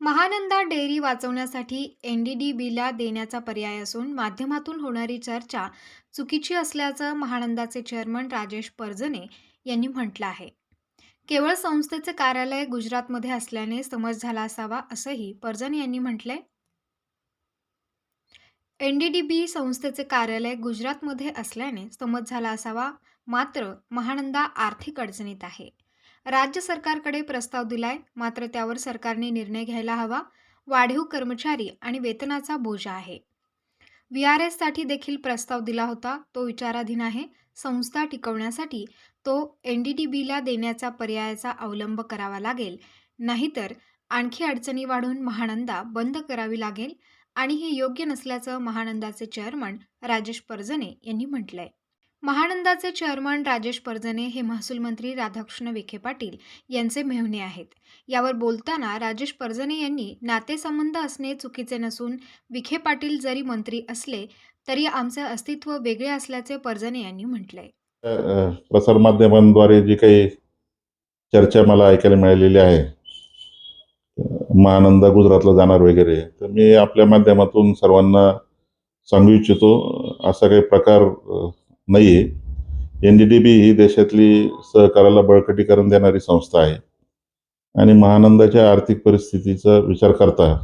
Mahananda dairy वाचवण्यासाठी N D D बीला देण्याचा पर्याय असून माध्यमातून होणारी चर्चा चुकीची असल्याचं महानंदाचे चेअरमन राजेश परजने यांनी म्हटलं आहे. केवळ संस्थेचे कार्यालय गुजरातमध्ये असल्याने समज झाला असावा असंही परजन यांनी म्हटलंय. बी संस्थेचे कार्यालय गुजरातमध्ये असल्याने समज झाला असावा मात्र महानंदा आर्थिक अडचणीत आहे. राज्य सरकारकडे प्रस्ताव दिलाय. मात्र त्यावर सरकारने निर्णय घ्यायला हवा. वाढीव कर्मचारी आणि वेतनाचा बोजा आहे. व्ही आर एससाठी देखील प्रस्ताव दिला होता. तो विचाराधीन आहे. संस्था टिकवण्यासाठी तो एन डी डी बीला देण्याचा पर्यायाचा अवलंब करावा लागेल. नाहीतर आणखी अडचणी वाढून महानंदा बंद करावी लागेल. आणि हे योग्य नसल्याचं महानंदाचे चेअरमन राजेश परजने यांनी म्हटलंय. महानंदाचे चेअरमन राजेश परजने हे महसूल मंत्री राधाकृष्ण विखे पाटील यांचे मेहणे आहेत. यावर बोलताना राजेश परजने यांनी नातेसंबंध असणे चुकीचे नसून विखे पाटील जरी मंत्री असले तरी आमचे अस्तित्व वेगळे असल्याचे परजने यांनी म्हटलंय. प्रसारमाध्यमांद्वारे जी काही चर्चा मला ऐकायला मिळालेली आहे महानंदा गुजरातला जाणार वगैरे तर मी आपल्या माध्यमातून सर्वांना सांगू इच्छितो असा काही प्रकार नाही आहे एन डी डी बी ही देशातली सहकाराला बळकटीकरण देणारी संस्था आहे. आणि महानंदाच्या आर्थिक परिस्थितीचा विचार करता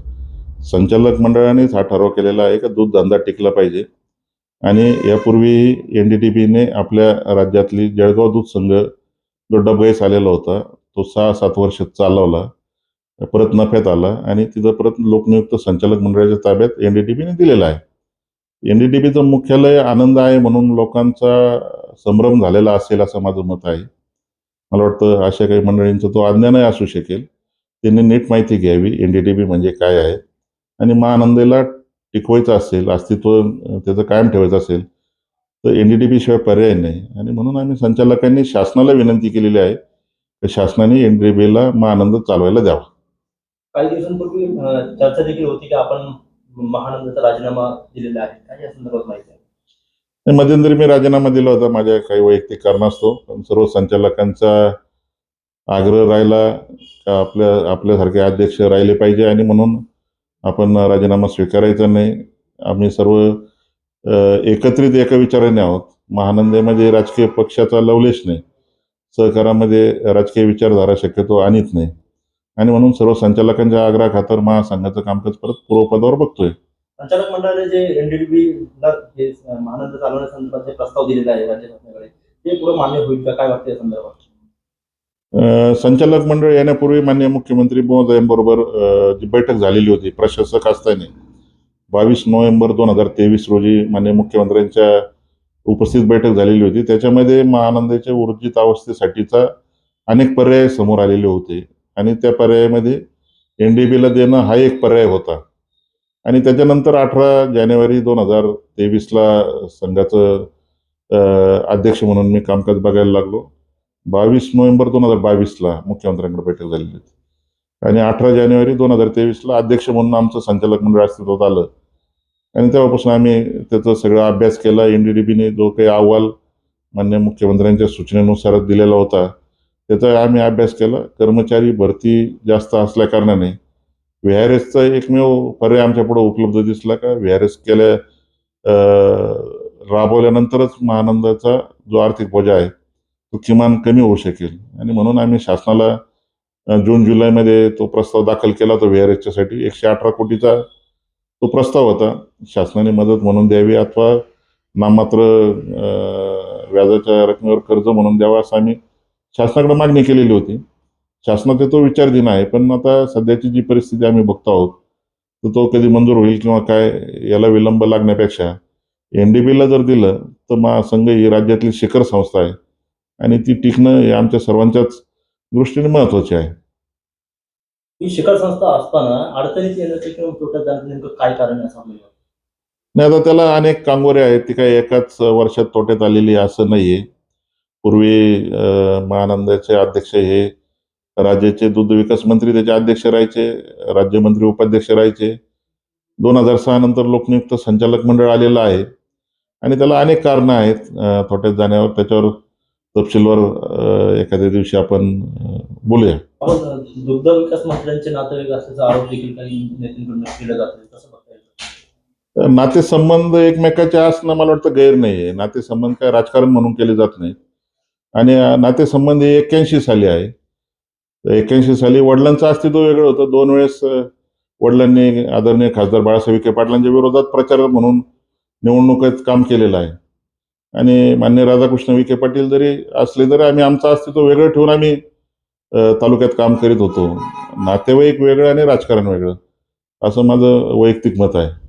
संचालक मंडळानेच हा ठराव केलेला आहे का दूध धंदा टिकला पाहिजे. आणि यापूर्वी एन डी टी बीने आपल्या राज्यातली जळगाव दूध संघ जो डबगैस आलेला होता तो सहा सात वर्ष चालवला. परत नफ्यात आला आणि तिथं परत लोकनियुक्त संचालक मंडळाच्या ताब्यात एन डी टी बीने दिलेला आहे. एन डी टी बीचं मुख्यालय आनंद आहे म्हणून लोकांचा संभ्रम झालेला असेल असं माझं मत आहे. मला वाटतं अशा काही मंडळींचं तो अज्ञानही असू शकेल. त्यांनी नीट माहिती घ्यावी. एन डी टी बी म्हणजे काय आहे? आणि महानंदेला टिकवायचं असेल अस्तित्व त्याचं कायम ठेवायचं असेल तर एन डी टी बी शिवाय पर्याय नाही. आणि म्हणून आम्ही संचालकांनी शासनाला विनंती केलेली आहे की शासनाने एन डी बीला महानंद चालवायला द्यावा. काही दिवसांपूर्वी चर्चा देखील होती की आपण महानंदाचा राजीनामा दिलेला आहे. काय या संदर्भात माहिती आहे? मध्यंतरी मी राजीनामा दिला होता. माझ्या काही वैयक्तिक कारणास्तव. पण सर्व संचालकांचा आग्रह राहिला का आपल्या आपल्यासारखे अध्यक्ष राहिले पाहिजे आणि म्हणून आपण राजीनामा स्वीकारायचा नाही. आम्ही सर्व एकत्रित एका विचाराने आहोत. महानंदेमध्ये म्हणजे राजकीय पक्षाचा लवलेश नाही. सहकारामध्ये राजकीय विचारधारा शक्यतो आणीत नाही. आणि म्हणून सर्व संचालकांच्या आग्रहाखातर महासंघाचं कामकाज परत पूर्वपदावर बघतोय. संचालक मंडळाने जे महानंद चालवण्यासंदर्भात जे प्रस्ताव दिलेला आहे राज्य शासनाकडे ते पुढे मान्य होईल का? काय वाटतं या संदर्भात? संचालक मंडळ येण्यापूर्वी माननीय मुख्यमंत्री महोदयांबरोबर जी बैठक झालेली होती प्रशासक असताना बावीस नोव्हेंबर दोन हजार तेवीस रोजी माननीय मुख्यमंत्र्यांच्या उपस्थित बैठक झालेली होती. त्याच्यामध्ये महानंदाच्या ऊर्जित अवस्थेसाठीचा अनेक पर्याय समोर आलेले होते. आणि त्या पर्यायामध्ये एन डी बीला देणं हा एक पर्याय होता. आणि त्याच्यानंतर अठरा जानेवारी दोन हजार तेवीसला संघाचं अध्यक्ष म्हणून मी कामकाज बघायला लागलो. बावीस नोव्हेंबर दोन हजार बावीसला मुख्यमंत्र्यांकडे बैठक झालेली होती. आणि अठरा जानेवारी दोन हजार तेवीसला अध्यक्ष म्हणून आमचं संचालक मंडळ अस्तित्वात आलं. आणि तेव्हापासून आम्ही त्याचा सगळा अभ्यास केला. एन डी डी बीने जो काही अहवाल मान्य मुख्यमंत्र्यांच्या सूचनेनुसार दिलेला होता. त्याचा आम्ही अभ्यास केला. कर्मचारी भरती जास्त असल्या कारणाने व्ही आर एसचा एकमेव पर्याय आमच्या पुढे उपलब्ध दिसला का? व्ही आर एस केल्या राबवल्यानंतरच महानंदाचा जो आर्थिक बोजा आहे तो किमान कमी होऊ शकेल. आणि म्हणून आम्ही शासनाला जून जुलैमध्ये तो प्रस्ताव दाखल केला तो व्ही आर एसच्यासाठी. एकशे अठरा कोटीचा तो प्रस्ताव होता. शासनाने मदत म्हणून द्यावी अथवा नाममात्र व्याजाच्या रकमेवर कर्ज म्हणून द्यावा असं आम्ही शासनाकडे मागणी केलेली होती. शासनाचा तो विचारधीन आहे पण आता सध्याची जी परिस्थिती आम्ही बघतो आहोत तर तो कधी मंजूर होईल किंवा काय याला विलंब लागण्यापेक्षा एन डी बीला जर दिलं तर महासंघ ही राज्यातली शिखर संस्था आहे. आणि ती टिकणं हे आमच्या सर्वांच्याच दृष्टीने महत्त्वाचे आहे. ही शिखर संस्था असताना अडचणीत येण्याचं किंवा तोट्यात जाण्याचं नेमकं काय कारण आहे असं आपल्याला वाटतं? नाही आता त्याला अनेक कांगोरे आहेत ती काही एकाच वर्षात तोट्यात आलेली असं नाहीये. पूर्वी महानंदाचे अध्यक्ष हे राज्याचे दूध विकास मंत्री त्याचे अध्यक्ष राहायचे राज्यमंत्री उपाध्यक्ष राहायचे. दोन हजार सहा नंतर लोकनियुक्त संचालक मंडळ आलेलं आहे. आणि त्याला अनेक कारणं आहेत तोट्यात जाण्यावर. त्याच्यावर तपशीलवार एखाद्या दिवशी आपण बोलूया. दुग्ध विकास मंत्र्यांचे नातेवाईक असल्याचा आरोप देखील काही नेत्यांकडून केला जातो नातेसंबंध एकमेकाचे असणं मला वाटतं गैर नाही आहे नातेसंबंध काय राजकारण म्हणून केले जात नाहीत. आणि नातेसंबंध एक्क्याऐंशी साली आहे. एक्क्याऐंशी साली वडिलांचं अस्तित्व वेगळं होतं. दोन वेळेस वडिलांनी आदरणीय खासदार बाळासाहेब विखे पाटलांच्या विरोधात प्रचारक म्हणून निवडणुकीत काम केलेलं आहे. आणि मान्य राधाकृष्ण विखे पाटील जरी असले तरी आम्ही आमचं अस्तित्व वेगळं ठेवून आम्ही तालुक्यात काम करीत होतो. नातेवाईक वेगळं आणि राजकारण वेगळं. असं माझं वैयक्तिक मत आहे.